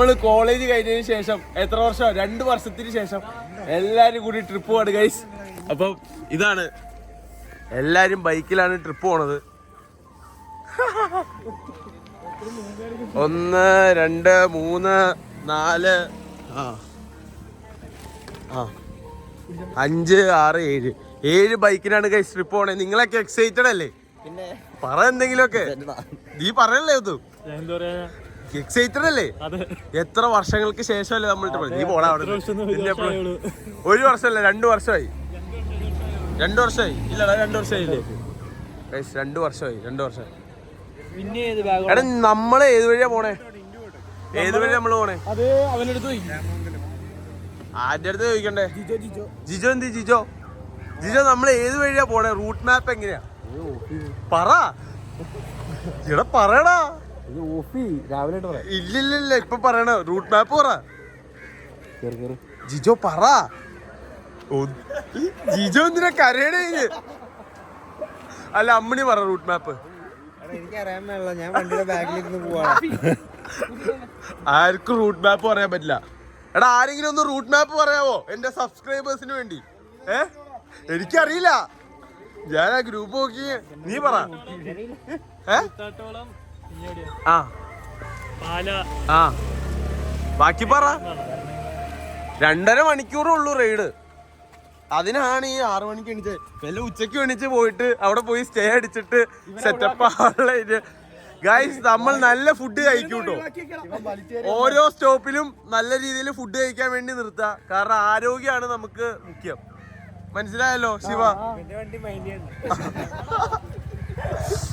നമ്മൾ കോളേജ് കഴിഞ്ഞതിന് ശേഷം എത്ര വർഷം? രണ്ട് വർഷത്തിന് ശേഷം എല്ലാരും കൂടി ട്രിപ്പ് പോണ് ഗൈസ് അപ്പം ഇതാണ്. എല്ലാരും ബൈക്കിലാണ് ട്രിപ്പ് പോണത്. ഒന്ന് രണ്ട് മൂന്ന് നാല് ആ. ആ. അഞ്ച് ആറ് ഏഴ്. ഏഴ് ബൈക്കിനാണ് ഗൈസ് ട്രിപ്പ് പോണേ. നിങ്ങളൊക്കെ എക്സൈറ്റഡ് അല്ലേ? പിന്നെ പറ എന്തെങ്കിലുമൊക്കെ. നീ പറയല്ലേ ഇത്? എന്താ പറയാ? എക്സൈറ്റഡ് അല്ലേ? എത്ര വർഷങ്ങൾക്ക് ശേഷമല്ലേ നമ്മൾ? നീ പോടാ അവിടെ. ഒരു വർഷമല്ല? രണ്ടു വർഷമായി. രണ്ടു വർഷമായി? ഇല്ലടാ രണ്ടു വർഷമായില്ലേ രണ്ടു വർഷമായി. രണ്ടു വർഷമായി. എടാ നമ്മൾ ഏത് വഴിയാ പോണേ? ഏത് വഴി നമ്മൾ പോണേ? ആരുടെ അടുത്ത് ചോദിക്കണ്ടേ? ജിജോ എന്ത് ജിജോ? ജിജോ നമ്മൾ ഏത് വഴിയാ പോണേ? റൂട്ട് മാപ്പ് എങ്ങനെയാ? പറ. ഇവിടെ പറയടാ. ഓഫി രാവിലെ പറയാം. ഇല്ലില്ലില്ല ഇപ്പൊ പറയണ. റൂട്ട് മാപ്പ് പറ. കേറി കേറി. ജിജോ പറ. ജിജോ എന്തിനാ കരയണേ അല്ല അമ്മണി പറ റൂട്ട് മാപ്പ് എനിക്ക് അറിയാൻ മേള ഞാൻ വണ്ടിയുടെ ബാഗിലിരുന്ന് പോവാണ് ആർക്കും റൂട്ട് മാപ്പ് പറയാൻ പറ്റില്ല. എടാ ആരെങ്കിലും ഒന്ന് റൂട്ട് മാപ്പ് പറയാവോ? എന്റെ സബ്സ്ക്രൈബേഴ്സിന് വേണ്ടി. ഏ? എനിക്കറിയില്ല. ഞാൻ ആ ഗ്രൂപ്പ് നോക്കി. നീ പറ. ഏ? ആ. പാല. ആ. ബാക്കി പറ. രണ്ടര മണിക്കൂറേ ഉള്ളൂ റൈഡ് അതിനാണ് ഈ ആറു മണിക്ക് എണീച്ചത് വല്ല ഉച്ചയ്ക്ക് എണീച്ച് പോയിട്ട് അവിടെ പോയി സ്റ്റേ അടിച്ചിട്ട് സെറ്റപ്പ് ആവുള്ള ഗൈസ് നമ്മൾ നല്ല ഫുഡ് കഴിക്കും കേട്ടോ ഓരോ സ്റ്റോപ്പിലും നല്ല രീതിയിൽ ഫുഡ് കഴിക്കാൻ വേണ്ടി നിർത്തുക കാരണം ആരോഗ്യമാണ് നമുക്ക് മുഖ്യം. മനസ്സിലായല്ലോ ശിവ?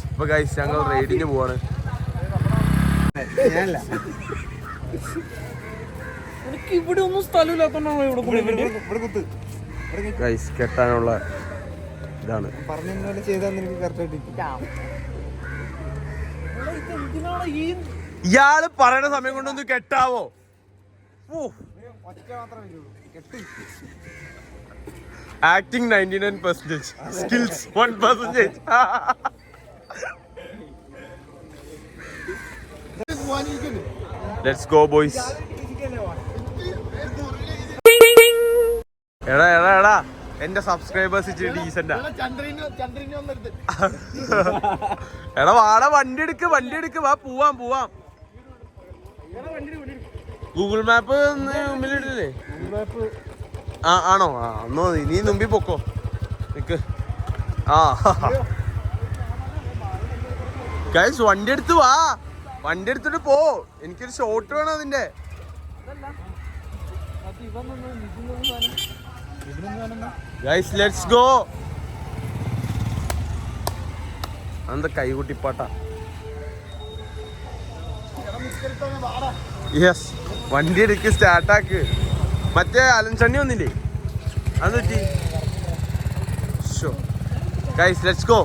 അപ്പൊ ഗൈസ് ഞങ്ങൾ റൈഡിന് പോവാണ്. ഇവിടെ ഒന്നും സ്ഥലമില്ലാത്തോണ്ടാണോ ഇവിടെ ഗൈസ് കെട്ടാനുള്ള ഇതാണ്. ഇയാൾ പറയണ സമയം കൊണ്ടൊന്ന് കെട്ടാവോ? ഓ ഒറ്റ മാത്രമേ വരുള്ളൂ. കെട്ട്. Acting ninety nine percentage skills one percentage let's go boys എടാ എടാ എടാ. എന്റെ സബ്സ്ക്രൈബേഴ്സ് ഇച്ചിരി ഡീസന്റാ എടാ വാടാ വണ്ടി എടുക്ക് വണ്ടി എടുക്ക്. വാ പോവാം പോവാം. ഗൂഗിൾ മാപ്പ് മുമ്പിലിട്ടില്ലേ ആ ആണോ? ആ ഒന്നോ നീ മുമ്പിൽ പൊക്കോ. നിക്ക്. ആ. ഗൈസ് വണ്ടി എടുത്ത് വാ. വണ്ടി എടുത്തിട്ട് പോ. എനിക്കൊരു ഷോട്ട് വേണം അതിന്റെ. ഗൈസ് ലെറ്റ്സ് ഗോ കൈകുട്ടിപ്പാട്ട? യെസ് വണ്ടി എടുക്ക് സ്റ്റാർട്ടാക്ക് മറ്റേ അലൻചണ്ണി ഒന്നില്ലേ അത് പറ്റി? ഷോ ഗൈസ് ലെറ്റ്സ് ഗോ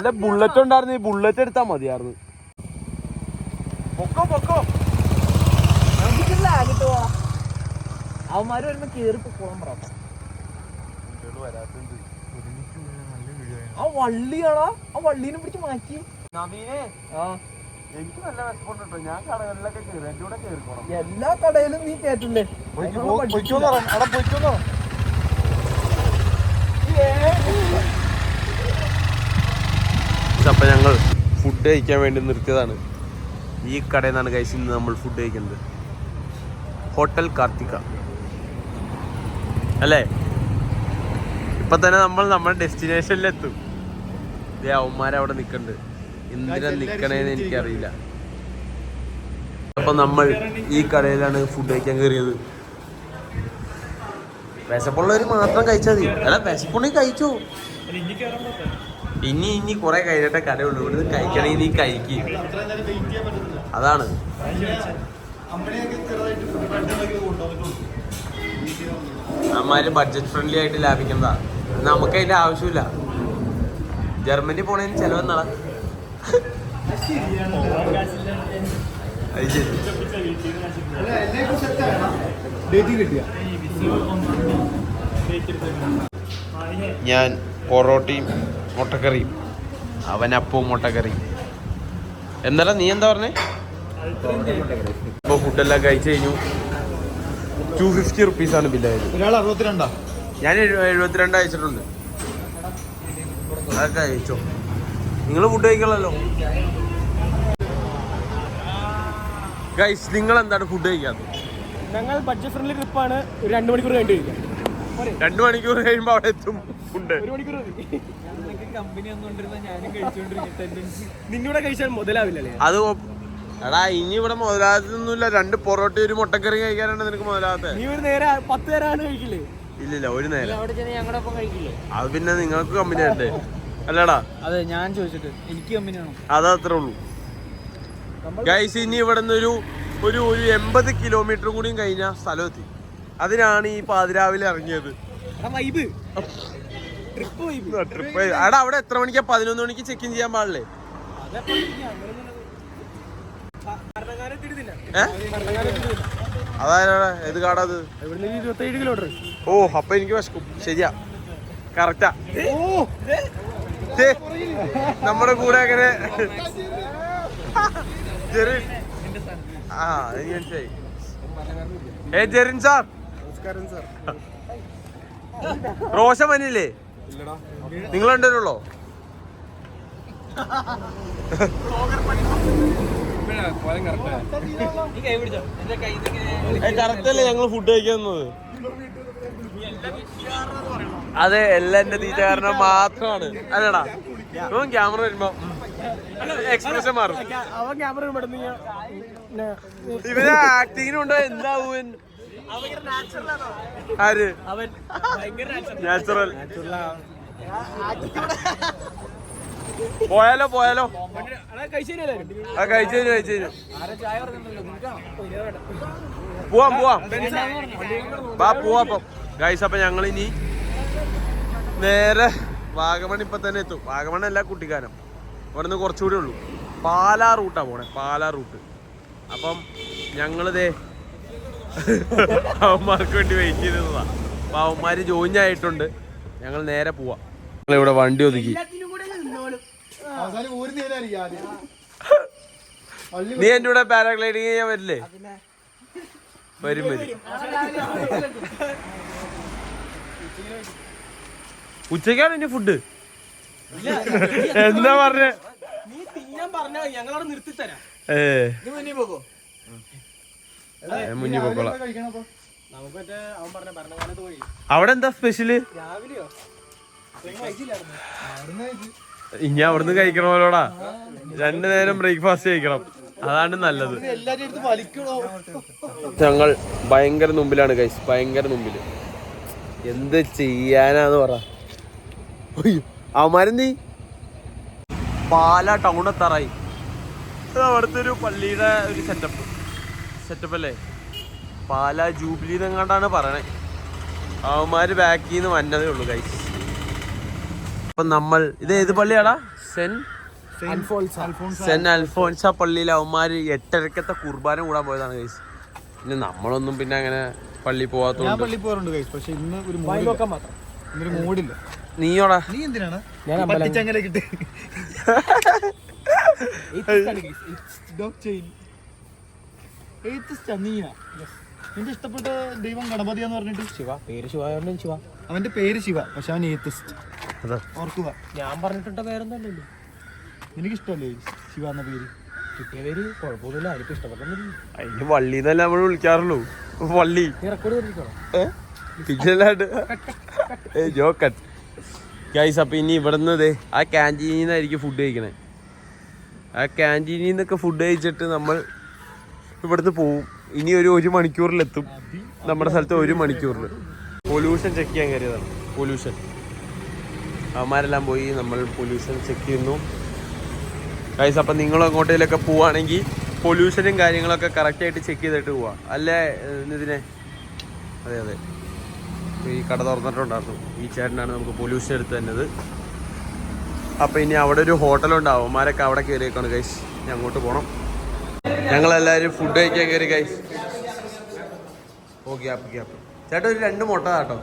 എന്റെ ബുള്ളറ്റ് ഉണ്ടായിരുന്നു. ഈ ബുള്ളറ്റ് എടുത്താ മതിയായിരുന്നു. പൊക്കോ പൊക്കോ. അവന്മാര് വരുമ്പോ കേറി പോകാൻ പറയാം ആ വള്ളിയാടാ. ആ വള്ളീനെ പിടിച്ച് മാറ്റി. നവീനെ ആ. എനിക്ക് നല്ല വിശപ്പുണ്ട് കേട്ടോ ഞാൻ കടകളിലൊക്കെ കയറി എന്റെ കൂടെ കയറിക്കോണം എല്ലാ കടയിലും നീ കേട്ടില്ലേ അപ്പൊ ഞങ്ങൾ ഫുഡ് കഴിക്കാൻ വേണ്ടി നിർത്തിയതാണ്. ഈ കടയിൽ നിന്നാണ് കഴിച്ച് ഇന്ന് നമ്മൾ ഫുഡ് കഴിക്കുന്നത്. ഹോട്ടൽ കാർത്തിക. അല്ലേ? ഇപ്പം തന്നെ നമ്മൾ നമ്മുടെ ഡെസ്റ്റിനേഷനിലെത്തും ദേ അവന്മാരവിടെ നിൽക്കുന്നുണ്ട് എന്തിനാ നിൽക്കണേന്ന് എനിക്കറിയില്ല. അപ്പം നമ്മൾ ഈ കടയിലാണ് ഫുഡ് കഴിക്കാൻ കയറിയത്. വിശപ്പുള്ളവർ മാത്രം കഴിച്ചാൽ മതി. അല്ല വിശപ്പുണ്ടെങ്കിൽ കഴിച്ചോ. ഇനി ഇനി കുറെ കഴിഞ്ഞിട്ടേ കടയുള്ളൂ ഇവിടുന്ന് കഴിക്കണമെങ്കിൽ നീ കഴിക്കും. അതാണ്. അമ്മാര് ബഡ്ജറ്റ് ഫ്രണ്ട്ലി ആയിട്ട് ലാഭിക്കുന്നതാ. നമുക്ക് അതിന്റെ ആവശ്യമില്ല. ജർമ്മനി പോണേന് ചെലവെന്നാളാ കിട്ടിയ. ഞാൻ പൊറോട്ടയും മുട്ടക്കറിയും. അവനപ്പവും മുട്ടക്കറിയും. എന്നല്ല നീ എന്താ പറഞ്ഞേ? ഇപ്പോൾ ഫുഡെല്ലാം കഴിച്ചു കഴിഞ്ഞു ടു ഫിഫ്റ്റി റുപ്പീസാണ് ബില്ലായത് ഒരാൾ അറുപത്തിരണ്ടാ? ഞാൻ എഴു- എഴുപത്തിരണ്ട് അയച്ചിട്ടുണ്ട്. അതൊക്കെ അയച്ചോ നിങ്ങൾ ഫുഡ് കഴിക്കണല്ലോ ഗൈസ് നിങ്ങൾ എന്താണ് ഫുഡ് കഴിക്കാത്തത്? ഞങ്ങൾ ബഡ്ജറ്റ് ഫ്രണ്ട്ലി ട്രിപ്പാണ് ഒരു രണ്ട് മണിക്കൂർ കഴിഞ്ഞ് കഴിക്കാം. രണ്ടു മണിക്കൂർ കഴിയുമ്പോ അവിടെ എത്തും. ഉണ്ട്. നിന്നൂടെ കഴിച്ചാൽ മുതലാവില്ലല്ലേ? അത് എടാ ഇനി ഇവിടെ മുതലാകത്തൊന്നുമില്ല. രണ്ട് പൊറോട്ട ഒരു മുട്ടക്കറി കഴിക്കാനാണ് നിനക്ക് മുതലാകത്തെ. നീ ഒരു നേരം പത്ത് നേരമാണ് കഴിക്കില്ലേ ഇല്ലില്ല ഒരു നേരം. അവിടെ ചെന്ന് ഞങ്ങളുടെ ഒപ്പം കഴിക്കില്ലേ? അത് പിന്നെ നിങ്ങൾക്ക് കമ്പനി ആയിട്ട്. അല്ലടാ. അതെ ഞാൻ ചോദിച്ചിട്ട് എനിക്ക് കമ്പനിയാണോ അത് അത്രേ ഉള്ളൂ. ഗൈസ് ഇനി ഇവിടെ നിന്ന് ഒരു ഒരു ഒരു എൺപത് കിലോമീറ്റർ കൂടിയും കഴിഞ്ഞ സ്ഥലമെത്തി അതിനാണ് ഈ പാതിരാവിലെ ഇറങ്ങിയത്. ട്രിപ്പ് എടാ അവിടെ എത്ര മണിക്കാ? പതിനൊന്ന് മണിക്ക് ചെക്ക് ഇൻ ചെയ്യാൻ പാടില്ലേ? അതായത് ഏത് കാടാത് കിലോമീറ്റർ ഓ അപ്പൊ എനിക്ക് വിശക്കും. ശരിയാ. കറക്റ്റാ നമ്മുടെ കൂടെ അങ്ങനെ ജെറിൻ. ആ എനിക്ക് മനസ്സിലായി. ഏ ജെറിൻ സാർ. നമസ്കാരം സാർ മനില്ലേ ഇല്ലടാ. നിങ്ങൾ രണ്ടുപേരുള്ളോ? നീ കൈ പിടിച്ചോ. എന്റെ കൈ കറക്റ്റ് അല്ലേ ഞങ്ങൾ ഫുഡ് കഴിക്കുന്നത് അതെ എല്ലാം എന്റെ തീറ്റകാരനെ മാത്രമാണ്. അല്ലടാ ഇപ്പം ക്യാമറ വരുമ്പോ എക്സ്പ്രഷൻ മാറും. ഇവരെ ആക്ടിങ്ങിനുണ്ടോ എന്താവും ആര്? നാച്ചുറൽ പോയാലോ പോയാലോ. ആ കഴിച്ചു തരും കഴിച്ചു തരും. പോവാം പോവാം. വാ പോവാം അപ്പം. ഗൈസ് അപ്പൊ ഞങ്ങൾ ഇനി നേരെ വാഗമൺ ഇപ്പൊ തന്നെ എത്തും. വാഗമൺ അല്ല കുട്ടിക്കാനം. ഇവിടുന്ന് കുറച്ചുകൂടി ഉള്ളൂ. പാലാ റൂട്ടാ പോണേ പാലാ റൂട്ട്. അപ്പം ഞങ്ങളിതേ അവന്മാർക്ക് വേണ്ടി വെയിറ്റ് ചെയ്തതാ. അപ്പൊ അവന്മാര് ജോയിൻ ആയിട്ടുണ്ട്. ഞങ്ങൾ നേരെ പോവാം. ഇവിടെ വണ്ടി ഒതുക്കി. നീ എന്റെ കൂടെ പാരാഗ്ലൈഡിങ് ചെയ്യാൻ വരില്ലേ? വരും വരും. ഉച്ചക്കാണ് ഇനി ഫുഡ് എന്താ പറഞ്ഞേ? നീ തിന്നാൻ പറഞ്ഞ ഞങ്ങളവിടെ നിർത്തി തരാം ഏ. നീ മുന്നേ പോകോ ഞാൻ മുന്നിൽ പോക്കോളാം കഴിക്കണം അപ്പൊ നമുക്ക് മറ്റേ അവൻ പറഞ്ഞ അവിടെ എന്താ സ്പെഷ്യൽ ഇനി അവിടുന്ന് കഴിക്കണമല്ലോടാ രണ്ടു നേരം ബ്രേക്ക്ഫാസ്റ്റ് കഴിക്കണം. അതാണ് നല്ലത്. ഞങ്ങൾ ഭയങ്കര മുമ്പിലാണ് കൈസ് ഭയങ്കര മുമ്പിൽ. എന്ത് ചെയ്യാനാന്ന് പറ. അവന്മാരെന്തീ പാല ടൗൺ എത്താറായി. ഇത് അവിടുത്തെ ഒരു പള്ളിയുടെ ഒരു സെറ്റപ്പ് സെറ്റപ്പ് അല്ലേ? പാല ജൂബിലി എന്നെങ്ങാണ്ടാണ് പറയണേ. അവന്മാർ ബാക്കിൽ നിന്ന് വന്നതേ ഉള്ളൂ കൈസ് അപ്പൊ നമ്മൾ ഇത് ഏത് പള്ളിയാടാ? സെൻ സെൻ അൽഫോൻസ. പള്ളിയിൽ അവന്മാര് എട്ടരക്കത്തെ കുർബാന കൂടാൻ പോയതാണ് കൈസ് പിന്നെ നമ്മളൊന്നും പിന്നെ അങ്ങനെ പള്ളി പോവാത്ത പോവാത്തോണ്ട് പള്ളി പോകാറുണ്ട് കഴിച്ചു പക്ഷെ ഇന്ന് ഒരു വായി മൂടില്ല. നോക്കാൻ മാത്രം. ഇന്നൊരു മൂടില്ല. നീയോടാ? നീ എന്തിനാണ്? ഞാൻ അമ്പലം- പട്ടിച്ചങ്ങനെ കിട്ടി നിന്റെ ഇഷ്ടപ്പെട്ട ദൈവം ഗണപതി എന്ന് പറഞ്ഞിട്ട്? ശിവ. പേര് ശിവായോണ്ടും ശിവ. അവന്റെ പേര് ശിവ പക്ഷെ അവൻ ഏത്തിസ്റ്റ് അതാ. ഓർക്കുക. ഞാൻ പറഞ്ഞിട്ടുണ്ട പേരൊന്നുമല്ലല്ലോ എനിക്ക് ഇഷ്ടമല്ലേ ശിവ എന്ന പേര്? കിട്ടിയ പേര് കുഴപ്പമൊന്നുമില്ല. ആർക്കും ഇഷ്ടപ്പെടുന്നില്ല അതിന് വള്ളി എന്നല്ല നമ്മൾ വിളിക്കാറുള്ളൂ. വള്ളി. റെക്കോർഡ് ജോക്കൻ. ഗൈസ് അപ്പൊ ഇനി ഇവിടുന്ന് ദേ ആ ക്യാന്റീനിൽ നിന്നായിരിക്കും ഫുഡ് കഴിക്കണേ. ആ ക്യാന്റീനിൽ നിന്നൊക്കെ ഫുഡ് കഴിച്ചിട്ട് നമ്മൾ ഇവിടുന്ന് പോവും. ഇനി ഒരു ഒരു മണിക്കൂറിലെത്തും. നമ്മുടെ സ്ഥലത്ത് ഒരു മണിക്കൂറിൽ പൊല്യൂഷൻ ചെക്ക് ചെയ്യാൻ കയറിയതാണ്. പൊല്യൂഷൻ അവന്മാരെല്ലാം പോയി നമ്മൾ പൊല്യൂഷൻ ചെക്ക് ചെയ്യുന്നു. ഗൈസ് അപ്പം നിങ്ങൾ അങ്ങോട്ടേലൊക്കെ പോവുകയാണെങ്കിൽ പൊല്യൂഷനും കാര്യങ്ങളൊക്കെ കറക്റ്റായിട്ട് ചെക്ക് ചെയ്തിട്ട് പോവാം. അല്ലേ ഇതിനെ അതെ അതെ. ഈ കട തുറന്നിട്ടുണ്ടായിരുന്നു. ഈ ചേട്ടനാണ് നമുക്ക് പൊല്യൂഷൻ എടുത്ത് തന്നത്. അപ്പോൾ ഇനി അവിടെ ഒരു ഹോട്ടലുണ്ടാവും അവന്മാരൊക്കെ അവിടെ കയറിയേക്കാണ് ഗൈസ് ഇനി അങ്ങോട്ട് പോകണം ഞങ്ങളെല്ലാവരും ഫുഡ് കഴിക്കാൻ കയറി ഗൈസ് ഓ ഗ്യാപ്പ് ഗ്യാപ്പ് ചേട്ടാ ഒരു രണ്ട് മുട്ട കേട്ടോ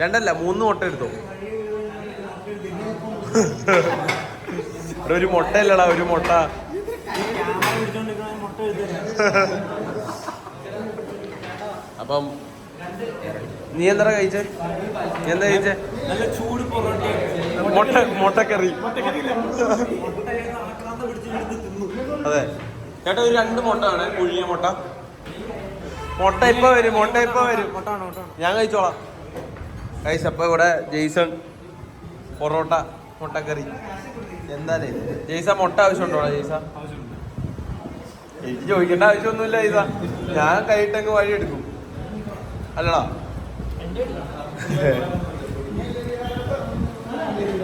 രണ്ടല്ല മൂന്ന് മുട്ട എടുത്തോ. ഇവിടെ ഒരു മുട്ട ഇല്ലടാ ഒരു മുട്ട. അപ്പം നീ എന്താ കഴിച്ചേ? നീ എന്താ കഴിച്ചേ? നല്ല ചൂട് പൊറോട്ട മുട്ട. മുട്ടക്കറി അതെ. ചേട്ടാ ഒരു രണ്ട് മുട്ട ആണ് പുഴിയ മുട്ട. മുട്ട ഇപ്പൊ വരും മുട്ട ഇപ്പൊ വരും. ഞാൻ കഴിച്ചോളാം. കഴിച്ച അപ്പൊ ഇവിടെ ജെയ്സൺ പൊറോട്ട മുട്ടക്കറി. എന്താലേ? ജെയ്സ മുട്ട ആവശ്യമുണ്ടോ ജെയ്സ എനിക്ക് ചോദിക്കേണ്ട ആവശ്യമൊന്നുമില്ല ജെയ്സ ഞാൻ കൈയിട്ടങ്ങ് വഴി എടുക്കും. അല്ലടാ.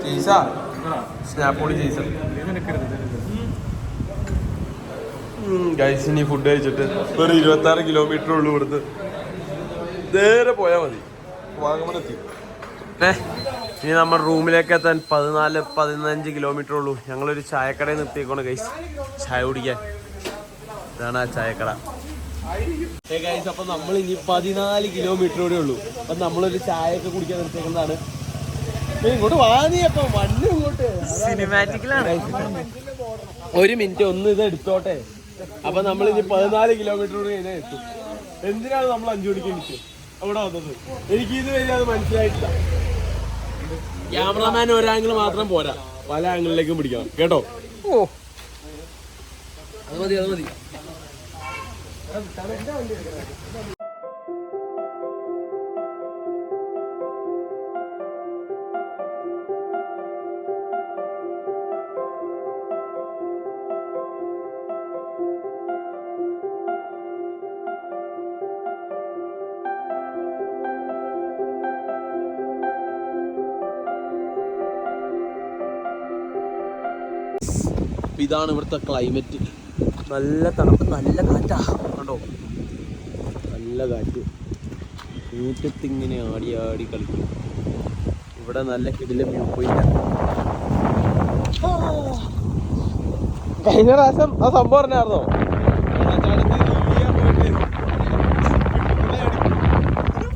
ജെയ്സ? സ്നാപ്പോളി ജെയ്സൺ. ഗൈസ് ഇനി ഫുഡ് കഴിച്ചിട്ട് ഒരു ഇരുപത്തി ആറ് കിലോമീറ്റർ ഉള്ളു കൊടുത്ത് നേരെ പോയാൽ മതി. വാഗമണെത്തി. ഏ ഇനി നമ്മൾ റൂമിലേക്ക് എത്താൻ പതിനാല് പതിനഞ്ച് കിലോമീറ്റർ ഉള്ളൂ. ഞങ്ങളൊരു ചായക്കടയിൽ നിർത്തിയേക്കോണ് ഗൈസ് ചായ കുടിക്കാൻ. ഇതാണ് ആ ചായക്കട. ഗൈസ് അപ്പൊ നമ്മൾ ഇനി പതിനാല് കിലോമീറ്റർ കൂടെ ഉള്ളൂ. അപ്പൊ നമ്മളൊരു ചായ ഒക്കെ കുടിക്കാൻ നിർത്തിയേക്കുന്നതാണ്. ഇങ്ങോട്ട് വാങ്ങി അപ്പൊ. മണ്ണ് ഇങ്ങോട്ട്. സിനിമാറ്റിക്കലാണ് ഒരു മിനിറ്റ് ഒന്ന് ഇത് എടുത്തോട്ടെ. അപ്പൊ നമ്മൾ ഇനി പതിനാല് കിലോമീറ്റർ കൂടി കഴിഞ്ഞാൽ എത്തും. എന്തിനാണ് നമ്മൾ അഞ്ചു മണിക്ക് എനിക്ക് അവിടെ വന്നത്? എനിക്ക് ഇത് വരെ അത് മനസ്സിലായിട്ടില്ല. ക്യാമറമാൻ ഒരാംഗിൾ മാത്രം പോരാ. പല ആംഗിളിലേക്കും പിടിക്കണം. കേട്ടോ? ഓ. അത് മതി അത് മതി. ഇതാണ് ഇവിടുത്തെ ക്ലൈമറ്റ് നല്ല തണുപ്പ് നല്ല കാറ്റാ. കണ്ടോ? നല്ല കാറ്റ്. കൂറ്റത്ത് ഇങ്ങനെ ആടി ആടി കളിക്കും. ഇവിടെ നല്ല കിടില വ്യൂ പോയില്ല കഴിഞ്ഞ പ്രാവശ്യം ആ സംഭവം പറഞ്ഞായിരുന്നോ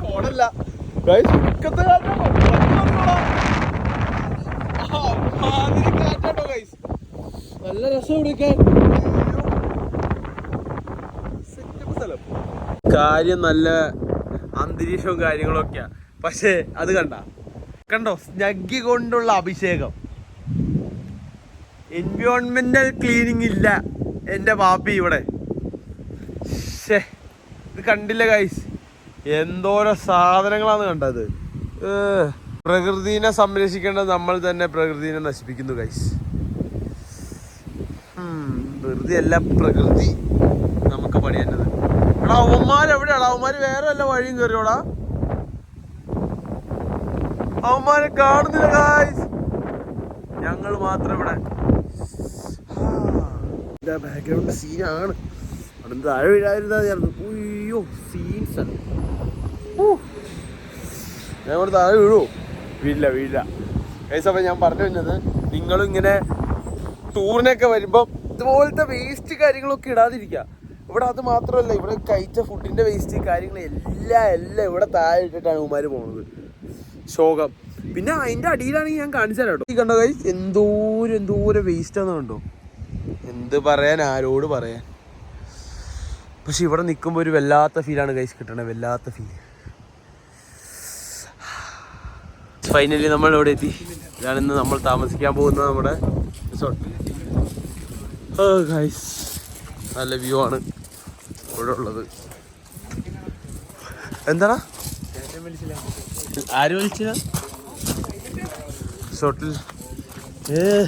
ഫോണല്ല കാറ്റാട്ടോ ഗൈസ് നല്ല രസം എടുക്കാൻ കാര്യം നല്ല അന്തരീക്ഷവും കാര്യങ്ങളൊക്കെയാ. പക്ഷേ അത് കണ്ട. കണ്ടോ? സ്നഗ്ഗി കൊണ്ടുള്ള അഭിഷേകം. എൻവയോൺമെന്റൽ ക്ലീനിങ് ഇല്ല എന്റെ പാപ്പി ഇവിടെ. ഇത് കണ്ടില്ല ഗൈസ് എന്തോരോ സാധനങ്ങളാണ് കണ്ടത്. പ്രകൃതിനെ സംരക്ഷിക്കേണ്ടത് നമ്മൾ തന്നെ പ്രകൃതിനെ നശിപ്പിക്കുന്നു ഗൈസ് വെറുതെ അല്ല പ്രകൃതി നമുക്ക് പണിയേണ്ടത് എടാ എവിടെയാണ് അവന്മാര് വേറെ വല്ല വഴിയും കയറിയോടാ അവന്മാരെ കാണുന്നില്ല ഗായ്സ് ഞങ്ങൾ മാത്രം ഇവിടെ. ബാക്ക്ഗ്രൗണ്ട് സീനാണ് അവിടെ താഴെ വീഴാതിരുന്നു അയ്യോ സീൻസ് ആണ്. ഞാൻ ഇവിടെ താഴെ വീഴോ വീഴില്ല വീഴില്ല. അപ്പം ഞാൻ പറഞ്ഞു വന്നത് നിങ്ങളും ഇങ്ങനെ ടൂറിനൊക്കെ വരുമ്പം ഇതുപോലത്തെ വേസ്റ്റ് കാര്യങ്ങളൊക്കെ ഇടാതിരിക്കുക ഇവിടെ അത് മാത്രമല്ല ഇവിടെ കഴിച്ച ഫുഡിന്റെ വേസ്റ്റ് കാര്യങ്ങൾ എല്ലാം എല്ലാം ഇവിടെ താഴെ ഇട്ടിട്ടാണ് ഉമാര് പോണത്. ശോകം. പിന്നെ അതിന്റെ അടിയിലാണെങ്കിൽ ഞാൻ കാണിച്ചു തരാം കേട്ടോ. ഈ കണ്ടോ കൈ എന്തോരം എന്തോരം വേസ്റ്റ് ആണെന്ന് കണ്ടോ? എന്ത് പറയാൻ ആരോട് പറയാൻ? പക്ഷെ ഇവിടെ നിൽക്കുമ്പോൾ ഒരു വല്ലാത്ത ഫീലാണ് കൈസ് കിട്ടണത് വല്ലാത്ത ഫീൽ ഫൈനലി നമ്മൾ ഇവിടെ എത്തി. ഇതാണ് നമ്മൾ താമസിക്കാൻ പോകുന്നത് നമ്മുടെ റിസോർട്ട് ഓ ഗൈസ് നല്ല വ്യൂ ആണ്. ഇവിടെ ഉള്ളത്. എന്താടാ? ആര് വിളിച്ച റിസോർട്ടിൽ. ഏ.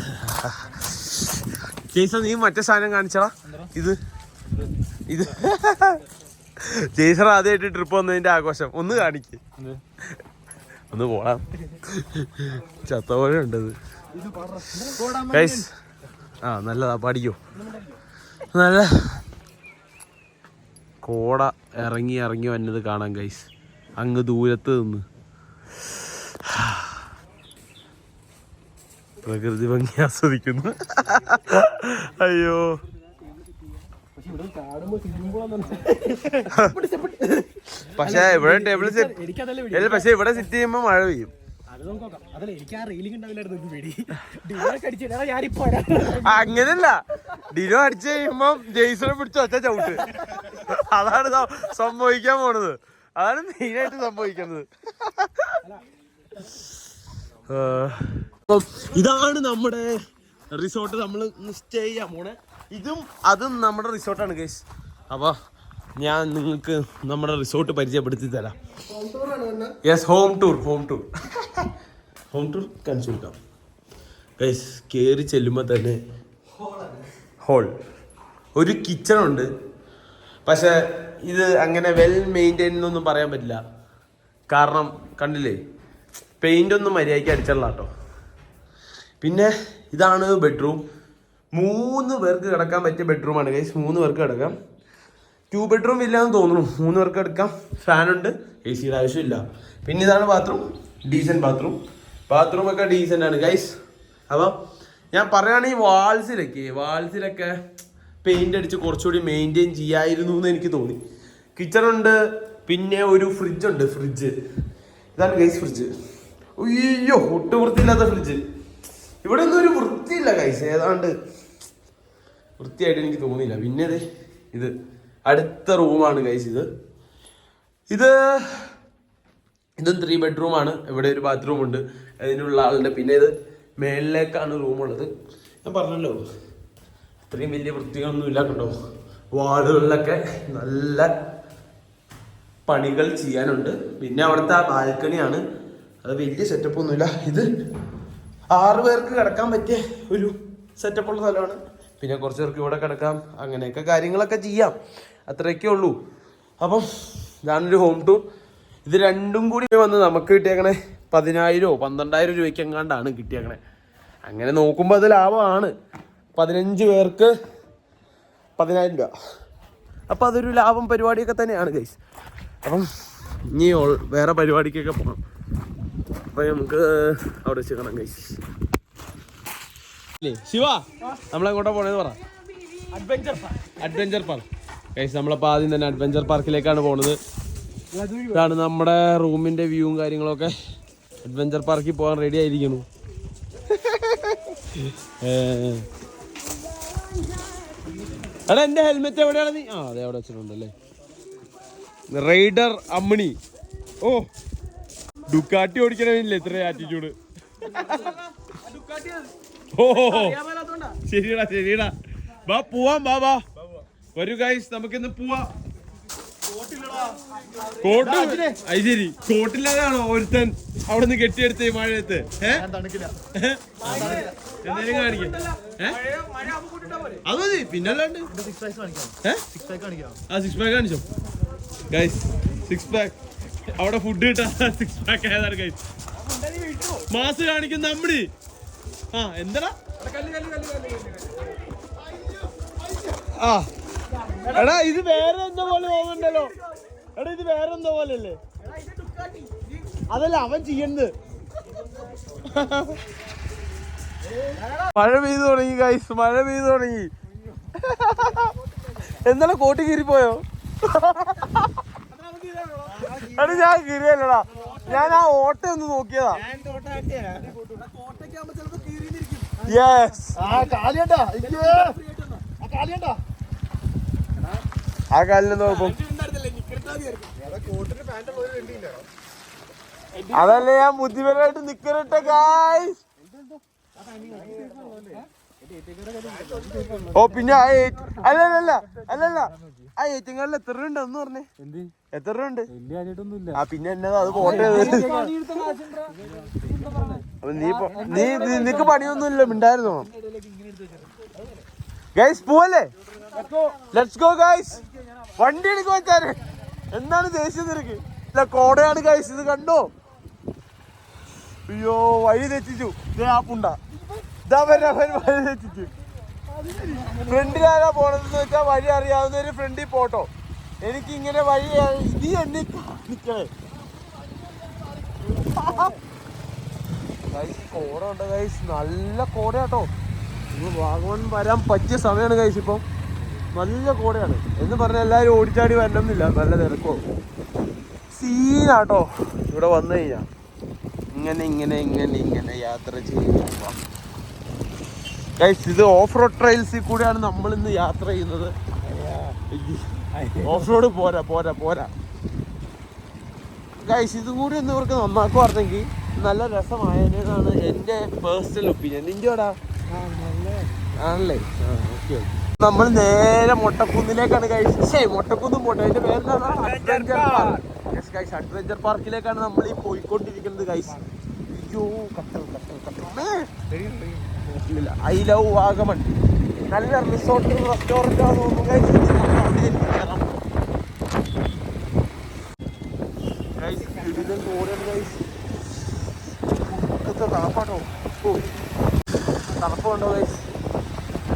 ജെയ്സൺ നീ മറ്റേ സാധനം കാണിച്ചടാ. ഇത്. ഇത്. ജെയ്സൺ ആദ്യമായിട്ട് ട്രിപ്പ് വന്നതിന്റെ ആഘോഷം. ഒന്ന് കാണിക്ക്. ഒന്ന് പോടാം ചത്ത പോലെ ഉണ്ടത്. ഗൈസ് ആ നല്ലതാ പാടിക്കോ നല്ല കോട ഇറങ്ങി ഇറങ്ങി വന്നത് കാണാൻ കൈസ് അങ്ങ് ദൂരത്ത് നിന്ന്. പ്രകൃതി ഭംഗി ആസ്വദിക്കുന്നു. അയ്യോ. പക്ഷെ ഇവിടെ ടേബിൾ സെറ്റ് പക്ഷെ ഇവിടെ സിറ്റ് ചെയ്യുമ്പോ മഴ പെയ്യും. അങ്ങനെയല്ല ഡിനോ അടിച്ചു കഴിയുമ്പോ ജെയ്സനെ പിടിച്ച് ഒറ്റ ചവിട്ട്. അതാണ് സംഭവിക്കാൻ പോണത്. അതാണ് മെയിനായിട്ട് സംഭവിക്കുന്നത്. ഇതാണ് നമ്മുടെ റിസോർട്ട് നമ്മൾ സ്റ്റേ ചെയ്യാൻ പോണേ ഇതും അതും നമ്മുടെ റിസോർട്ടാണ് കേസ് അപ്പൊ ഞാൻ നിങ്ങൾക്ക് നമ്മുടെ റിസോർട്ട് പരിചയപ്പെടുത്തി തരാം. Yes home tour home tour home tour കാണിച്ചു കൊടുക്കാം. ഗൈസ് കയറി ചെല്ലുമ്പോൾ തന്നെ ഹോൾ ഒരു കിച്ചൺ ഉണ്ട്. പക്ഷെ ഇത് അങ്ങനെ വെൽ മെയിന്റൈൻ എന്നൊന്നും പറയാൻ പറ്റില്ല. കാരണം കണ്ടില്ലേ? പെയിന്റ് ഒന്നും മര്യാദയ്ക്ക് അടിച്ചല്ല കേട്ടോ. പിന്നെ ഇതാണ് ബെഡ്റൂം മൂന്ന് പേർക്ക് കിടക്കാൻ പറ്റിയ ബെഡ്റൂമാണ് ഗൈസ് മൂന്ന് പേർക്ക് കിടക്കാം. ടു ബെഡ്റൂം ഇല്ല എന്ന് തോന്നുന്നു. മൂന്ന് പേർക്ക് എടുക്കാം. ഫാനുണ്ട് എ സിയുടെ ആവശ്യമില്ല. പിന്നെ ഇതാണ് ബാത്റൂം ഡീസന്റ് ബാത്റൂം ബാത്റൂം ഒക്കെ ഡീസന്റ് ആണ് ഗൈസ് അപ്പം ഞാൻ പറയുകയാണെങ്കിൽ വാൾസിലൊക്കെ വാൾസിലൊക്കെ പെയിന്റ് അടിച്ച് കുറച്ചുകൂടി മെയിന്റെയിൻ ചെയ്യായിരുന്നു എന്ന് എനിക്ക് തോന്നി. കിച്ചൺ ഉണ്ട്. പിന്നെ ഒരു ഫ്രിഡ്ജ് ഉണ്ട്. ഫ്രിഡ്ജ് ഇതാണ് ഗൈസ് ഫ്രിഡ്ജ് അയ്യോ ഒട്ടും വൃത്തിയില്ലാത്ത ഫ്രിഡ്ജ് ഇവിടെ ഒന്നും ഒരു വൃത്തിയില്ല ഗൈസ് ഏതാണ്ട് വൃത്തിയായിട്ട് എനിക്ക് തോന്നിയില്ല. പിന്നെ ഇത്. അടുത്ത റൂമാണ് ഗൈസ് ഇത്. ഇത് ഇതും ത്രീ ബെഡ്റൂം ആണ്. ഇവിടെ ഒരു ബാത്റൂം ഉണ്ട്. അതിനുള്ള ആളുണ്ട് പിന്നെ ഇത് മേളിലേക്കാണ് റൂമുള്ളത് ഞാൻ പറഞ്ഞല്ലോ ഇത്രയും വലിയ വൃത്തികളൊന്നും ഇല്ല കണ്ടോ വാളുകളിലൊക്കെ നല്ല പണികൾ ചെയ്യാനുണ്ട്. പിന്നെ അവിടുത്തെ ആ ബാൽക്കണിയാണ് അത് വലിയ സെറ്റപ്പ് ഒന്നുമില്ല. ഇത് ആറ് പേർക്ക് കിടക്കാൻ പറ്റിയ ഒരു സെറ്റപ്പ് ഉള്ള സ്ഥലമാണ്. പിന്നെ കുറച്ച് പേർക്ക് ഇവിടെ കിടക്കാം. അങ്ങനെയൊക്കെ കാര്യങ്ങളൊക്കെ ചെയ്യാം. അത്രയൊക്കെ ഉള്ളൂ. അപ്പം ഞാനൊരു ഹോം ടൂർ ഇത് രണ്ടും കൂടി വന്ന് നമുക്ക് കിട്ടിയേക്കണേ പതിനായിരമോ പന്ത്രണ്ടായിരം രൂപയ്ക്ക് എങ്ങാണ്ടാണ് കിട്ടിയേക്കണേ. അങ്ങനെ നോക്കുമ്പോൾ അത് ലാഭമാണ്. പതിനഞ്ച് പേർക്ക് പതിനായിരം രൂപ. അപ്പം അതൊരു ലാഭം പരിപാടിയൊക്കെ തന്നെയാണ് ഗൈസ് അപ്പം ഇനി ഓൾ- വേറെ പരിപാടിക്കൊക്കെ പോകണം അപ്പം നമുക്ക് അവിടെ വെച്ച് കാണാം ഗൈസ് ശിവ നമ്മളെങ്ങോട്ടാണ് പോണേന്ന് പറ. അഡ്വഞ്ചർ അഡ്വഞ്ചർ പാർക്ക് ഗൈസ് നമ്മളപ്പോൾ ആദ്യം തന്നെ അഡ്വഞ്ചർ പാർക്കിലേക്കാണ് പോണത്. ഇതാണ് നമ്മുടെ റൂമിന്റെ വ്യൂവും കാര്യങ്ങളൊക്കെ. അഡ്വഞ്ചർ പാർക്കിൽ പോകാൻ റെഡി ആയിരിക്കണു. എടാ എന്റെ ഹെൽമെറ്റ് എവിടെയാണ് നീ? ആ അതെ അവിടെ വെച്ചിട്ടുണ്ടല്ലേ. റൈഡർ അമ്മിണി ഓ. ഡുക്കാട്ടി ഓടിക്കണമില്ലേ ഇത്ര ആറ്റിറ്റ്യൂഡ് ഓ. ശരിയടാ ശരിയടാ. വാ പോവാം വാ വാ. വരൂ ഗൈസ് നമുക്കിന്ന് പോവാ. കോട്ട്? അയ്ശേരി ശരി. കോട്ടില്ലാതാണോ ഒരുത്തൻ അവിടെ നിന്ന് കെട്ടിയെടുത്ത് മഴയത്ത്? എന്തെങ്കിലും കാണിക്കാം. അത് മതി. പിന്നല്ലാണ്ട്? ആ സിക്സ് പാക്ക് കാണിച്ചോ? ഗൈസ് സിക്സ് പാക്ക് അവിടെ ഫുഡ് കിട്ടാ സിക്സ് പാക്ക് ഏതാണ് ഗൈസ് മാസ് കാണിക്കുന്ന നമ്മുടെ ആ എന്താ ആ. എടാ ഇത് വേറെ എന്തോ പോലെ പോകുന്നുണ്ടല്ലോ എടാ ഇത് വേറെ എന്തോ പോലെ അല്ലേ അതല്ല അവൻ ചെയ്യണത് മഴ പെയ്തു തുടങ്ങി ഗൈസ് മഴ പെയ്തു തുടങ്ങി. എന്താണ് കോട്ടി കീറിപ്പോയോ? എടാ ഞാൻ കീറിയല്ലടാ. ഞാൻ ആ ഓട്ട ഒന്ന് നോക്കിയതാ. യെസ് ആ കാലിന് നോക്കും. അതല്ല ഞാൻ ബുദ്ധിപരമായിട്ട് നിക്കരട്ടെ ഗായ്സ് ഓ പിന്നെ ആ ഏറ്റ അല്ലല്ല അല്ലല്ല ആ ഏറ്റിങ്ങാലിൽ എത്ര രൂപ ഉണ്ട് എന്ന് പറഞ്ഞേ എത്ര രൂപ ഉണ്ട്? ആ പിന്നെ എന്നതാ അത് പോട്ടെ. നീ നീ നിനക്ക് പണിയൊന്നുമില്ല ഇല്ല മിണ്ടായിരുന്നോ ഗൈസ് പോവല്ലേ? ലെറ്റ്സ് ഗോ ഗൈസ് വണ്ടി എടുക്കാൻ വെച്ചാൽ. എന്താണ് ദേഷ്യം നിനക്ക്? ഇല്ല കോടയാണ് കഴിച്ചത് ഇത് കണ്ടോ? അയ്യോ വഴി തെറ്റിച്ചു. ദേ ആ പുണ്ട. ഇതാ വരാ വഴി തെറ്റിച്ചു. ഫ്രണ്ടിലാരാ പോണതെന്ന് വെച്ചാൽ വഴി അറിയാവുന്ന ഒരു ഫ്രണ്ടിൽ പോട്ടോ. എനിക്ക് ഇങ്ങനെ വഴി നീ എന്നെ നിക്കണേ കോട ഉണ്ട് കഴിച്ചു നല്ല കോടയാട്ടോ. ഇന്ന് വാഗമൺ വരാൻ പറ്റിയ സമയമാണ് ഇപ്പം. നല്ല കോടയാണ്. എന്ന് പറഞ്ഞാൽ എല്ലാവരും ഓടിച്ചാടി വരണമെന്നില്ല. നല്ല തിരക്കോ. സീനാട്ടോ. ഇവിടെ വന്നു കഴിഞ്ഞാൽ ഇങ്ങനെ ഇങ്ങനെ ഇങ്ങനെ ഇങ്ങനെ യാത്ര ചെയ്യുക ഇത് ഓഫ് റോഡ് ട്രയൽസിൽ കൂടെയാണ് നമ്മൾ ഇന്ന് യാത്ര ചെയ്യുന്നത്. ഓഫ് റോഡ് പോരാ പോരാ പോരാ. ഗൈസ് ഇത് കൂടി ഒന്ന് ഇവർക്ക് നന്നാക്കുവാർന്നെങ്കിൽ നല്ല രസമായതിനാണ് എന്റെ പേഴ്സണൽ ഒപ്പീനിയൻ നിന്റെ ആണല്ലേ? Okay okay. നമ്മൾ നേരെ മൊട്ടക്കുന്നിലേക്കാണ് കഴിച്ചേ മൊട്ടക്കുന്നും പോട്ടെ അതിന്റെ പേരെന്താണ് അഡ്വഞ്ചർ പാർക്കിലേക്കാണ് നമ്മൾ ഈ പോയിക്കൊണ്ടിരിക്കുന്നത് ഗൈസ് അയ്യോ ഐ ലവ് വാഗമൺ. നല്ല റിസോർട്ട് റെസ്റ്റോറന്റ് ആണെന്ന് തോന്നുന്നു ഗൈസ് ഗൈസ് ഇതിലും കോടയാണ് ഗൈസ് തണുപ്പാട്ടോ. ഓ തണുപ്പുണ്ടോ ഗൈസ്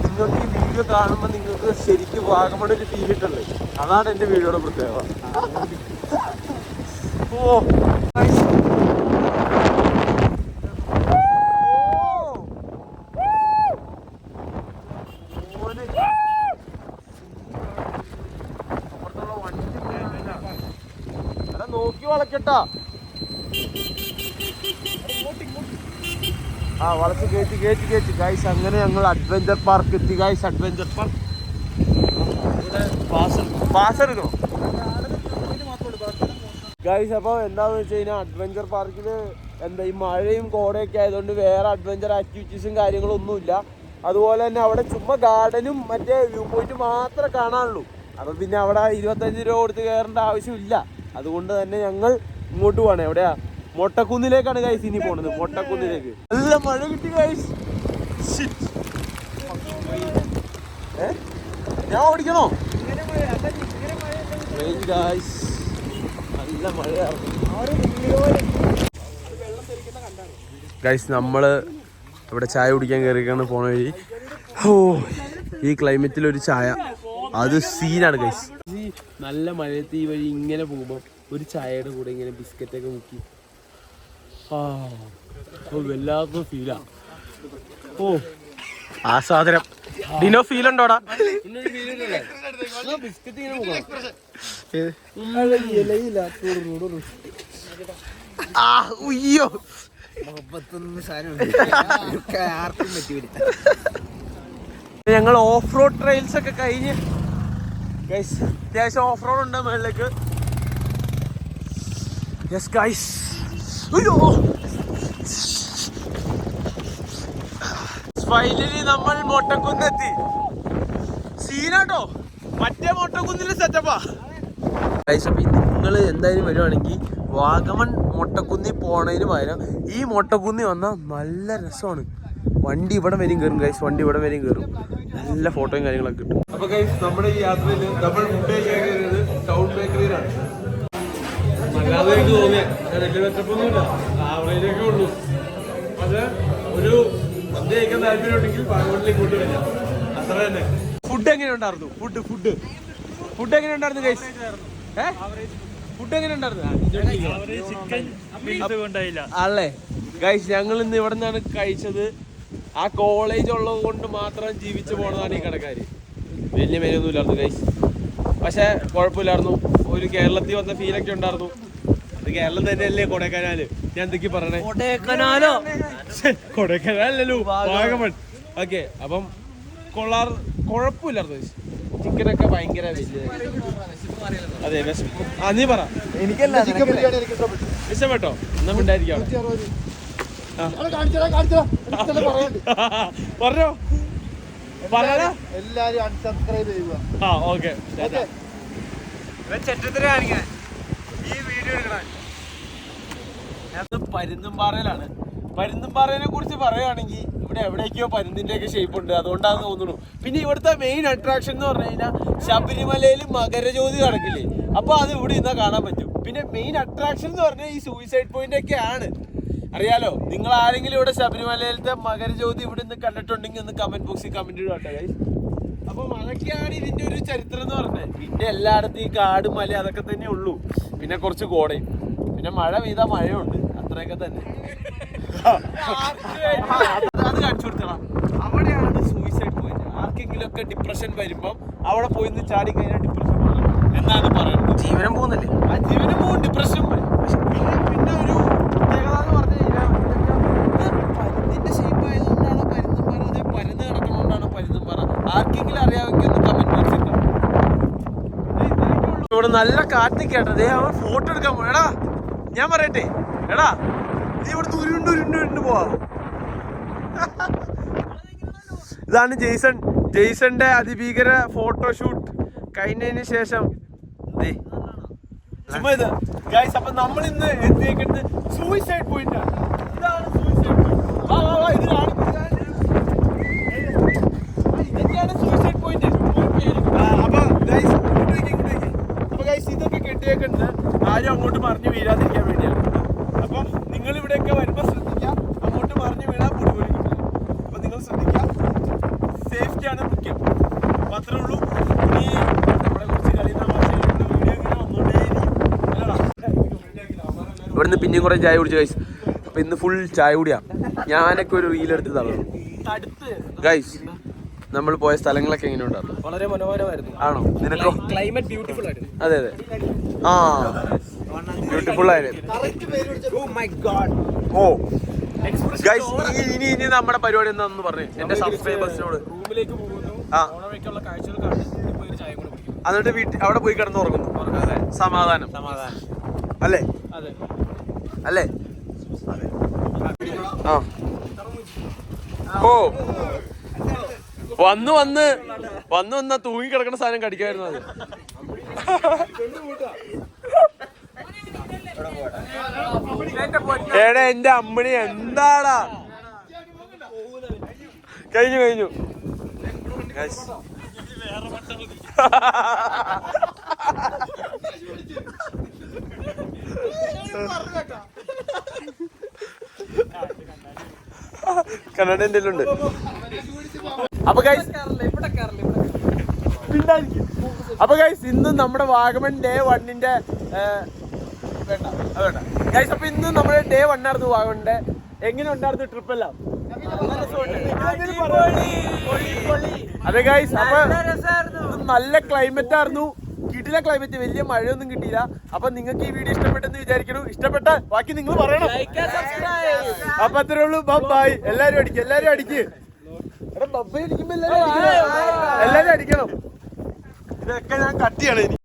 നിങ്ങൾക്ക് വീഡിയോ കാണുമ്പോൾ നിങ്ങൾക്ക് ശരിക്കും വാഗമൺ ഒരു ഫീൽ കിട്ടല്ലേ അതാണ് എന്റെ വീഡിയോയുടെ പ്രത്യേകത. ഓ നോക്കി വളക്കട്ടാ. ആ വളച്ച് കയറ്റി കയറ്റി കയറ്റി ഗൈസ് അങ്ങനെ ഞങ്ങൾ അഡ്വഞ്ചർ പാർക്ക് എത്തി. ഗൈസ് അഡ്വഞ്ചർ പാർക്ക് പാസ് എടുക്കണോ? ഗൈസ് അപ്പോൾ എന്താന്ന് വെച്ച് കഴിഞ്ഞാൽ അഡ്വഞ്ചർ പാർക്കിൽ എന്താ ഈ മഴയും കോടയൊക്കെ ആയതുകൊണ്ട് വേറെ അഡ്വഞ്ചർ ആക്ടിവിറ്റീസും കാര്യങ്ങളും ഒന്നുമില്ല അതുപോലെ തന്നെ അവിടെ ചുമ്മാ ഗാർഡനും മറ്റേ വ്യൂ പോയിന്റ് മാത്രമേ കാണാനുള്ളൂ. അപ്പം പിന്നെ അവിടെ ഇരുപത്തഞ്ച് രൂപ കൊടുത്ത് കയറേണ്ട ആവശ്യമില്ല. അതുകൊണ്ട് തന്നെ ഞങ്ങൾ ഇങ്ങോട്ട് പോകണം എവിടെയാ? മൊട്ടക്കുന്നിലേക്കാണ് ഗൈസ് ഇനി പോണത്. മൊട്ടക്കുന്നിലേക്ക്. നല്ല മഴ കിട്ടി ഗൈസ് ഞാൻ ഓടിക്കണോ? ഗൈസ് നല്ല മഴയാണ്. ഗൈസ് നമ്മൾ ഇവിടെ ചായ കുടിക്കാൻ കയറിയൊക്കെയാണ് പോണ വഴി. ഓ ഈ ക്ലൈമറ്റിൽ ഒരു ചായ. അത് സീനാണ് ഗൈസ് നല്ല മഴയത്ത് ഈ വഴി ഇങ്ങനെ പോകുമ്പോൾ ഒരു ചായയുടെ കൂടെ ഇങ്ങനെ ബിസ്ക്കറ്റ് ഒക്കെ മുക്കി ആ വല്ലാത്ത ഫീലാ ഓ. ആസ്വാദനം ഡിനോ ഫീൽ ഉണ്ടോടാ? ബിസ്ക്കറ്റ് ഇങ്ങനെ മുക്കണം. ആ ഉയ്യോ. മുപ്പത്തൊന്ന് സാധനം ആർക്കും പറ്റൂല ഞങ്ങൾ ഓഫ് റോഡ് ട്രെയിൽസ് ഒക്കെ കഴിഞ്ഞ്. ഗൈസ് അത്യാവശ്യം ഓഫ് റോഡ് ഉണ്ട് മുകളിലേക്ക് യെസ് ഗൈസ് അയ്യോ. ഫൈനലി നമ്മൾ മൊട്ടക്കുന്നെത്തി സീനാട്ടോ മറ്റേ മൊട്ടക്കുന്നിൽ സെറ്റപ്പാ നിങ്ങൾ എന്തായാലും വരുവാണെങ്കിൽ വാഗമൺ മൊട്ടക്കുന്നി പോണതിന് പകരം ഈ മൊട്ടക്കുന്നി വന്നാൽ നല്ല രസമാണ്. വണ്ടി ഇവിടെ വരെയും കയറും ഗൈസ് വണ്ടി ഇവിടെ വരെയും കയറും നല്ല ഫോട്ടോയും കാര്യങ്ങളൊക്കെ കിട്ടും. അപ്പൊ ഗൈസ് നമ്മുടെ ഈ യാത്രയിൽ നമ്മൾ കഴിക്കാൻ ടൗൺ ബേക്കറിയിലാണ് അല്ലാതെ എനിക്ക് തോന്നിയ വലിയ മെച്ചപ്പൊന്നുമില്ല ആവറേജൊക്കെ ഉള്ളൂ. അത് ഒരു മദ്യ കഴിക്കാൻ താല്പര്യം ഉണ്ടെങ്കിൽ വാഗമണിലേക്ക് കൊണ്ടുവരാം അത്ര തന്നെ. ഫുഡ് എങ്ങനെ ഉണ്ടായിരുന്നു ഫുഡ് ഫുഡ് ഫുഡ് എങ്ങനെ ഉണ്ടായിരുന്നു ഗൈസ് ഫുഡ് എങ്ങനെ ഉണ്ടായിരുന്നു അല്ലേ? ഗൈസ് ഞങ്ങൾ ഇന്ന് ഇവിടെ നിന്നാണ് കഴിച്ചത്. ആ കോളേജ് ഉള്ളത് കൊണ്ട് മാത്രം ജീവിച്ചു പോണതാണ് ഈ കടക്കാര്. വലിയ മെനൊന്നും ഇല്ലായിരുന്നു ഗൈസ് പക്ഷെ കുഴപ്പമില്ലായിരുന്നു. ഒരു കേരളത്തിൽ വന്ന ഫീലൊക്കെ ഉണ്ടായിരുന്നു. കേരളം തന്നെയല്ലേ കൊടൈക്കനാല്? ഞാൻ എന്തൊക്കെ പറയണേ? കൊടൈക്കനാലോ? കൊടൈക്കനാലല്ലോ വാഗമൺ. ഓക്കെ അപ്പം കൊള്ളാർ കുഴപ്പമില്ലായിരുന്നു ചിക്കനൊക്കെ ഭയങ്കര അതെ വിശപ്പ് ആ നീ പറ. എനിക്കല്ല ഇഷ്ടപ്പെട്ടോ പറഞ്ഞോ. പറയാ എല്ലാരും അൺസബ്സ്ക്രൈബ് ചെയ്യുക. ആ ഓക്കെ. ഈ വീഡിയോ എടുക്കണേ. പരുന്തുംപാറയിലാണ് പരുന്തുംപാറയെ കുറിച്ച് പറയുകയാണെങ്കിൽ ഇവിടെ എവിടേക്കോ പരുന്തിന്റെ ഒക്കെ ഷേപ്പ് ഉണ്ട്. അതുകൊണ്ടാന്ന് തോന്നുന്നു. പിന്നെ ഇവിടുത്തെ മെയിൻ അട്രാക്ഷൻ എന്ന് പറഞ്ഞു കഴിഞ്ഞാൽ ശബരിമലയിൽ മകരജ്യോതി നടക്കില്ലേ? അപ്പൊ അത് ഇവിടെ ഇന്നാ കാണാൻ പറ്റും. പിന്നെ മെയിൻ അട്രാക്ഷൻ എന്ന് പറഞ്ഞാൽ ഈ സൂയിസൈഡ് പോയിന്റ് ഒക്കെ ആണ്. അറിയാലോ? നിങ്ങൾ ആരെങ്കിലും ഇവിടെ ശബരിമലയിലത്തെ മകരജ്യോതി ഇവിടെ നിന്ന് കണ്ടിട്ടുണ്ടെങ്കിൽ ഒന്ന് കമന്റ് ബോക്സിൽ കമന്റ് ഇടുക guys. അപ്പം അതൊക്കെയാണ് ഇതിന്റെ ഒരു ചരിത്രം എന്ന് പറഞ്ഞത്. പിന്നെ എല്ലായിടത്തും ഈ കാട് മല അതൊക്കെ തന്നെ ഉള്ളൂ. പിന്നെ കുറച്ച് കോടയും. പിന്നെ മഴ പെയ്താൽ മഴയുണ്ട്. അത്രയൊക്കെ തന്നെ. അത് കാണിച്ചു കൊടുത്തണം അവിടെയാണ് സൂയിസൈഡ് പോയിന്റ് ആർക്കെങ്കിലും ഒക്കെ ഡിപ്രഷൻ വരുമ്പോൾ അവിടെ പോയി നിന്ന് ചാടി കഴിഞ്ഞാൽ ഡിപ്രഷൻ എന്നാണ് പറയുന്നത്? ജീവനം പോകുന്നില്ലേ. ആ ജീവനം പോകും ഡിപ്രഷൻ പോയി പിന്നെ പിന്നെ ഒരു പ്രത്യേകത എന്ന് പറഞ്ഞു കഴിഞ്ഞാൽ പരുന്തിന്റെ ഷേപ്പ് ആയതുകൊണ്ടാണോ പറ അതേ പരുന്ന് പറ ആർക്കെങ്കിലും അറിയാമെങ്കിൽ ഒന്ന് കമന്റ് ബോക്സിൽ ഇവിടെ നല്ല കാറ്റ് കേട്ടത് അവൻ ഫോട്ടോ എടുക്കാൻ പോ എടാ ഞാൻ പറയട്ടെ. എടാ നീ ഇവിടെ ഉരുണ്ട് ഉരുണ്ട് ഉരുണ്ട് പോവാ ഇതാണ് ജെയ്സൺ. ജെയ്സന്റെ അതിഭീകര ഫോട്ടോഷൂട്ട് കഴിഞ്ഞതിന് ശേഷം. അപ്പൊ നമ്മൾ ഇന്ന് എത്തിയേക്കുന്നത് സൂയിസൈഡ് പോയിന്റ് ഇതാണ് സൂയിസൈഡ് പോയിന്റ് വാ വാ സൂയിസൈഡ് പോയിന്റ് ഇതൊക്കെ കെട്ടിയേക്കുന്നത് ആരും അങ്ങോട്ട് മറിഞ്ഞു വീഴാതിരിക്കാൻ വേണ്ടിയാണ് അപ്പം നിങ്ങൾ ഇവിടെയൊക്കെ വരുമ്പോൾ ശ്രദ്ധിക്കുക അങ്ങോട്ട് മറിഞ്ഞു വീഴാൻ പൊടി പൊടി കിട്ടില്ല അപ്പൊ നിങ്ങൾ ശ്രദ്ധിക്കുക സേഫ്റ്റിയാണ് മുഖ്യം അപ്പൊ അത്രേ ഉള്ളൂ ഇനി നമ്മളെ കുറച്ച് കളിയുന്ന വീഡിയോ ഇങ്ങനെ വന്നുകൊണ്ടേയിരിക്കും അല്ലടാ ഇവിടുന്ന് പിന്നെയും കുറെ ചായ കുടിച്ചു ഗൈസ് അപ്പൊ ഇന്ന് ഫുൾ ചായ കുടിയാ. ഞാനൊക്കെ ഒരു റീലെടുത്ത് അടുത്ത് ഗൈസ് നമ്മൾ പോയ സ്ഥലങ്ങളൊക്കെ എങ്ങനെ ഉണ്ടായിരുന്നു വളരെ മനോഹരമായിരുന്നു. ആണോ? നിനക്കോ? ക്ലൈമറ്റ് ബ്യൂട്ടിഫുൾ ആയിരുന്നു. അതെ അതെ. ആ ബ്യൂട്ടിഫുൾ ആയിരുന്നു. ഓ. ഗോഡ് ഓ ഗൈസ് ഇനി ഇനി നമ്മുടെ പരിപാടി എന്താണെന്ന് പറഞ്ഞു. എന്റെ സബ്സ്ക്രൈബേഴ്സിനോട് റൂമിലേക്ക് പോകുന്നു. ആ. എന്നിട്ട് വീട്ടിൽ അവിടെ പോയി കിടന്ന് ഉറങ്ങുന്നു. സമാധാനം. സമാധാനം. അല്ലേ? അതെ. അല്ലേ? ആ. ഓ. വന്ന് വന്ന് വന്ന് വന്ന തൂങ്ങി കിടക്കുന്ന സാധനം കടിക്കായിരുന്നു അത്. എടാ എന്റെ അമ്മണി എന്താടാ? കഴിഞ്ഞു കഴിഞ്ഞു. Guys. കന്നഡ എന്റെ ഉണ്ട്. അപ്പൊ ഗൈസ് അപ്പൊ ഗൈസ് ഇന്ന് നമ്മുടെ വാഗമൺ ഡേ വണ്ണിന്റെ വേണ്ട അത് വേണ്ട. ഗൈസ് അപ്പൊ ഇന്ന് നമ്മുടെ ഡേ വൺ ആയിരുന്നു വാഗമണിന്റെ എങ്ങനെ ഉണ്ടായിരുന്നു ട്രിപ്പ് എല്ലാം? അതെ ഗൈസ് അപ്പൊ നല്ല ക്ലൈമറ്റ് ആയിരുന്നു. കിട്ടില്ല ക്ലൈമറ്റ് വലിയ മഴയൊന്നും കിട്ടിയില്ല. അപ്പൊ നിങ്ങൾക്ക് ഈ വീഡിയോ ഇഷ്ടപ്പെട്ടെന്ന് വിചാരിക്കണു ഇഷ്ടപ്പെട്ട ബാക്കി നിങ്ങൾ പറയണം. അപ്പൊ അത്രേ ഉള്ളൂ. ബൈ എല്ലാരും അടിക്കും എല്ലാരും അടിക്ക്. എടാ ബബ്ബ അടിക്കുമ്പോ എല്ലാരും അടിക്കണം. എല്ലാരും അടിക്കണം. ഇതൊക്കെ ഞാൻ കട്ടിയാണ് ഇനി.